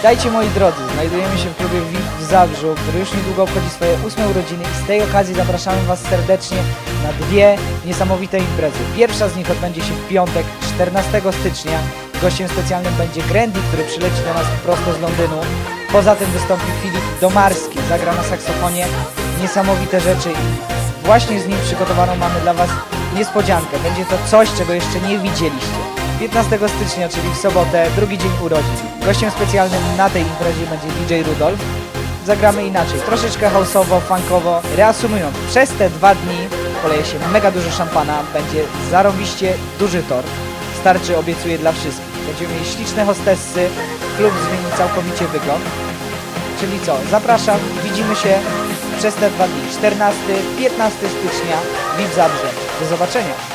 Witajcie moi drodzy, znajdujemy się w klubie VIP w Zabrzu, który już niedługo obchodzi swoje ósme urodziny i z tej okazji zapraszamy Was serdecznie na dwie niesamowite imprezy. Pierwsza z nich odbędzie się w piątek, 14 stycznia. Gościem specjalnym będzie Grandy, który przyleci do nas prosto z Londynu. Poza tym wystąpi Filip Domarski, zagra na saksofonie niesamowite rzeczy i właśnie z nim przygotowaną mamy dla Was niespodziankę. Będzie to coś, czego jeszcze nie widzieliście. 15 stycznia, czyli w sobotę, drugi dzień urodzin. Gościem specjalnym na tej imprezie będzie DJ Rudolf. Zagramy inaczej, troszeczkę houseowo, funkowo. Reasumując, przez te dwa dni poleje się mega dużo szampana, będzie zarobiście duży tort. Starczy obiecuję dla wszystkich. Będziemy mieli śliczne hostessy, klub zmieni całkowicie wygląd. Czyli co, zapraszam, widzimy się przez te dwa dni, 14-15 stycznia, VIP Zabrze. Do zobaczenia.